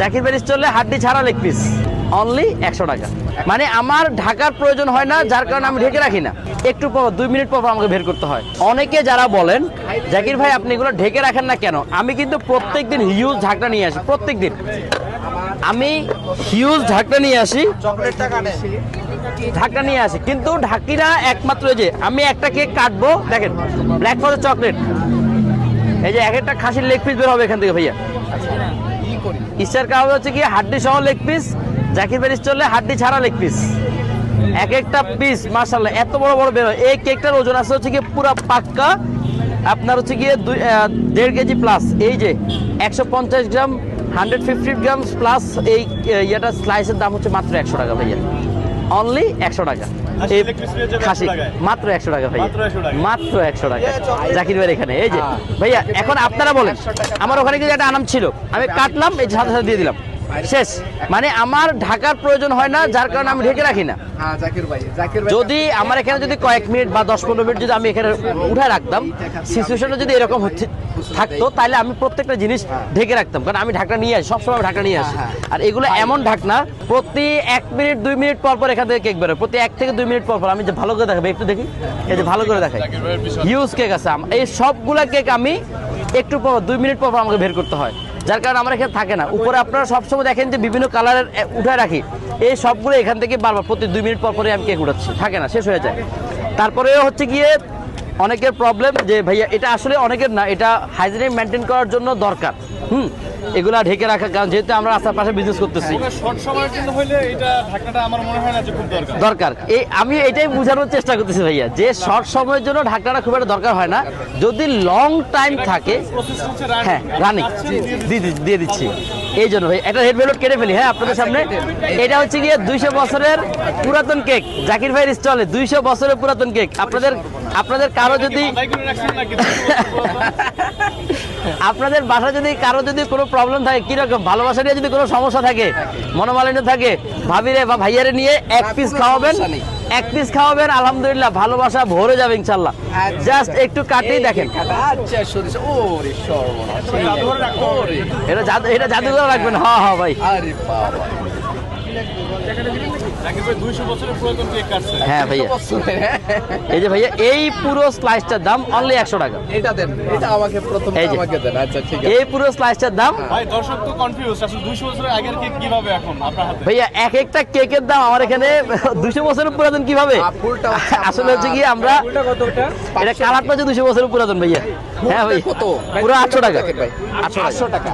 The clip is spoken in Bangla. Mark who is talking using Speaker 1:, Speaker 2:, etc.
Speaker 1: জাকির ব্যারিস চললে হাড্ডি ছাড়া লেগ পিস অনলি একশো টাকা। মানে আমার ঢাকার প্রয়োজন হয় না, যার কারণে আমি ঢেকে রাখি না। একটু পর, দুই মিনিট পর আমাকে বের করতে হয়। অনেকে যারা বলেন, জাকির ভাই, আপনি এগুলো ঢেকে রাখেন না কেন? আমি কিন্তু প্রত্যেকদিন হিউজ ঢাকনা নিয়ে আসি, প্রত্যেকদিন। আমি হিউজ ঢাকনা নিয়ে আসি। ঢাকনা নিয়ে আসি। কিন্তু ঢাকিরা একমাত্র যে, আমি একটা কেক কাটবো, দেখেন ব্ল্যাক ফরেস্ট চকলেট এই যে, এক একটা খাসির লেগ পিস বের হবে এখান থেকে, ভাইয়া। ইস্টার কাবাব হচ্ছে কি হাড্ডি সহ লেগ পিস জাকির ব্যারিস চললে হাড্ডি ছাড়া লেগ পিস এক একটা পিস মাশাল্লাহ এত বড় বড় বের এই কেকটার ওজন আছে হচ্ছে কি পুরো পাক্কা। আপনার হচ্ছে গিয়ে দুই দেড় কেজি প্লাস এই যে, একশো পঞ্চাশ gram hundred fifty gram plus এই ইয়েটা স্লাইসের দাম হচ্ছে মাত্র একশো টাকা ভাইয়া। অনলি একশো টাকা।
Speaker 2: খাসি।
Speaker 1: এই মাত্র একশো টাকা ভাইয়া।
Speaker 2: মাত্র 100 টাকা।
Speaker 1: মাত্র একশো টাকা। জাকির ভাই এখানে। এই যে ভাইয়া এখন আপনারা বলেন আমার ওখানে কিন্তু একটা আনাম ছিল। আমি কাটলাম এই সাথে সাথে দিয়ে দিলাম। শেষ। মানে আমার ঢাকার প্রয়োজন হয় না যার কারণে আমি ঢেকে রাখি না।
Speaker 3: হ্যাঁ জাকির ভাই জাকির ভাই
Speaker 1: যদি আমার এখানে যদি কয়েক মিনিট বা দশ পনেরো মিনিট যদি আমি এখানে উঠায় রাখতাম সিচুয়েশনটা যদি এরকম হচ্ছে থাকতো তাহলে আমি প্রত্যেকটা জিনিস ঢেকে রাখতাম। কারণ আমি ঢাকনা নিয়ে আসি সবসময় ঢাকনা নিয়ে আসি। আর এগুলো এমন ঢাকনা প্রতি এক মিনিট দুই মিনিট পর পর এখান থেকে কেক বেরোয়। প্রতি এক থেকে দুই মিনিট পর পর আমি যে ভালো করে দেখাবো একটু দেখি। এই যে ভালো করে দেখাই। হিউজ কেক আছে। এই সবগুলা কেক আমি একটু পর দুই মিনিট পর পর আমাকে বের করতে হয়। যার কারণে আমার এখানে থাকে না। উপরে আপনারা সবসময় দেখেন যে বিভিন্ন কালারের উঠায় রাখি। এই সবগুলো এখান থেকে বারবার, প্রতি দুই মিনিট পর পরে আমি কেক উঠাচ্ছি। থাকে না, শেষ হয়ে যায়। তারপরে হচ্ছে গিয়ে অনেকের প্রবলেম যে, ভাইয়া, এটা আসলে অনেকের না, এটা হাইজিনিক মেনটেন করার জন্য দরকার। হুম? এগুলা ঢেকে রাখা কারণ যেহেতু আমরা রাস্তার পাশে বিজনেস করতেছি।
Speaker 2: দরকার।
Speaker 1: এই আমি এটাই বোঝানোর চেষ্টা করতেছি ভাইয়া যে শর্ট সময়ের জন্য ঢাকনাটা খুব একটা দরকার হয় না। যদি লং টাইম থাকে হ্যাঁ রানিং দিয়ে দিচ্ছি। এই জন্য ভাই একটা রেড ভেলভেট কেটে ফেলি হ্যাঁ আপনাদের সামনে। এটা হচ্ছে গিয়ে দুইশো বছরের পুরাতন কেক জাকির ভাইয়ের স্টলে দুইশো বছরের পুরাতন কেক আপনাদের আপনাদের কারও যদি আপনাদের বাসা যদি কারও যদি কোনো প্রবলেম থাকে কীরকম ভালোবাসা নিয়ে যদি কোনো সমস্যা থাকে মনোমালিন্য থাকে ভাবিরে বা ভাইয়ারে নিয়ে এক পিস খাওয়াবেন এক পিস খাওয়াবেন আলহামদুলিল্লাহ ভালোবাসা ভরে যাবে ইনশাল্লাহ জাস্ট একটু কাটেই দেখেন।
Speaker 3: আচ্ছা
Speaker 1: এটা জাদু এটা জাদুঘর রাখবেন। হ্যাঁ হ্যাঁ। ভাই। হ্যাঁ ভাইয়া।
Speaker 3: হ্যাঁ।
Speaker 1: এই যে ভাইয়া এই পুরো স্লাইসটার দাম অনলি একশো টাকা।
Speaker 3: এটা দেন এটা আমাকে প্রথম। আমাকে দেন আচ্ছা ঠিক আছে।
Speaker 1: এই পুরো স্লাইসটার দাম
Speaker 2: ভাই দর্শক তো কনফিউজ আসলে 200 বছরের আগের কেক কীভাবে এখন আপনার হাতে?
Speaker 1: ভাইয়া এক একটা কেকের দাম আমার এখানে দুশো বছরের পুরাতন কীভাবে?
Speaker 3: আর ফুলটা হচ্ছে
Speaker 1: আসলে হচ্ছে কি আমরা এটা কালারটা হচ্ছে দুশো বছরের পুরাতন ভাইয়া। হ্যাঁ ভাই
Speaker 3: কত?
Speaker 1: পুরো আটশো টাকা।
Speaker 3: ভাই।
Speaker 1: আটশো টাকা।
Speaker 3: আটশো টাকা।